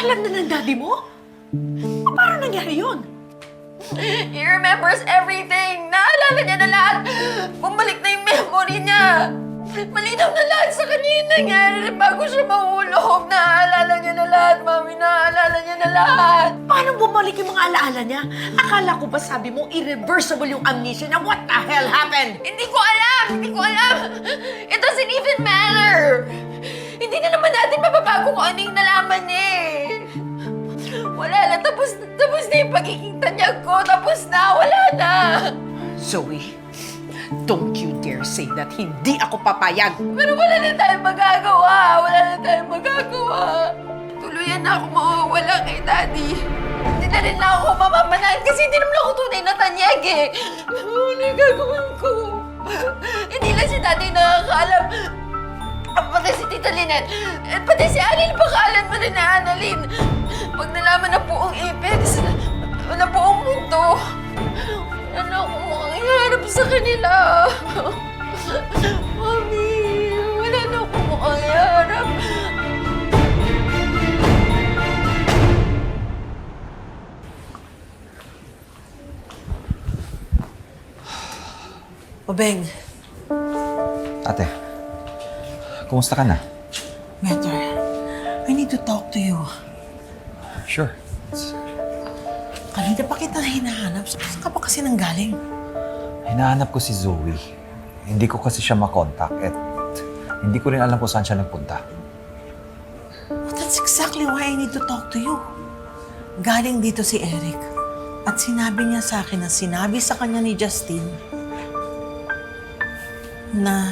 Alam na ng daddy mo? Paano nangyari yun? He remembers everything! Naalala niya na lahat! Bumalik na yung memory niya! Malinaw na lahat sa kanya yung nangyari bago siya mahulog. Naaalala niya na lahat, Mami. Naaalala niya na lahat. Paano bumalik yung mga alaala niya? Akala ko ba sabi mo irreversible yung amnesia niya? What the hell happened? Hindi ko alam! Hindi ko alam! It doesn't even matter! Hindi na naman natin mababago kung ano yung nalaman niya eh. Wala na. Tapos, tapos na yung pagiging tanyag ko. Tapos na. Wala na. Zoe, don't you dare say that hindi ako papayag. Pero wala na tayong magagawa. Wala na tayong magagawa. Tuluyan na ako mawawala kay Daddy. Hindi na rin na ako mamamanahan kasi hindi naman ako tunay na tanyag eh. Ano yung gagawin ko? Hindi lang si Daddy nakakaalam. Pati si Tita Lynette. At pati si Alin, bakalan mo rin na Annalyn. Pag nalaman na buong Apex, na buong mundo, wala na akong makakaharap sa kanila. Mami, wala na akong makakaharap. Obeng, Ate, kumusta ka na? better. I need to talk to you. Sure. Kanina pa kita hinahanap. Saan ka pa kasi nanggaling? Hinahanap ko si Zoe. Hindi ko kasi siya makontak at hindi ko rin alam kung saan siya nagpunta. Well, that's exactly why I need to talk to you. Galing dito si Eric. At sinabi niya sa akin na sinabi sa kanya ni Justin na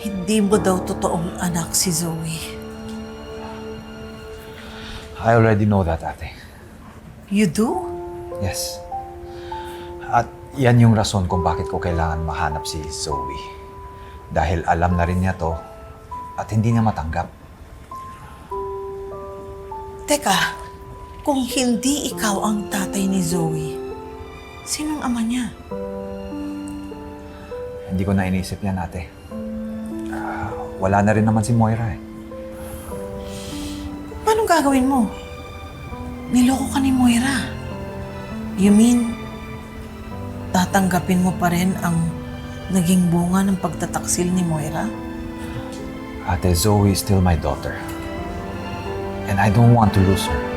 hindi mo daw totoong anak si Zoe. I already know that, ate. You do? Yes. At yan yung rason kung bakit ko kailangan mahanap si Zoe. Dahil alam na rin niya to at hindi niya matanggap. Teka, kung hindi ikaw ang tatay ni Zoe, sinong ama niya? Hindi ko na inisip yan, ate. Ah, wala na rin naman si Moira eh. Gagawin mo? Niloko ka ni Moira. You mean, tatanggapin mo pa rin ang naging bunga ng pagtataksil ni Moira? Ate, Zoe is still my daughter. And I don't want to lose her.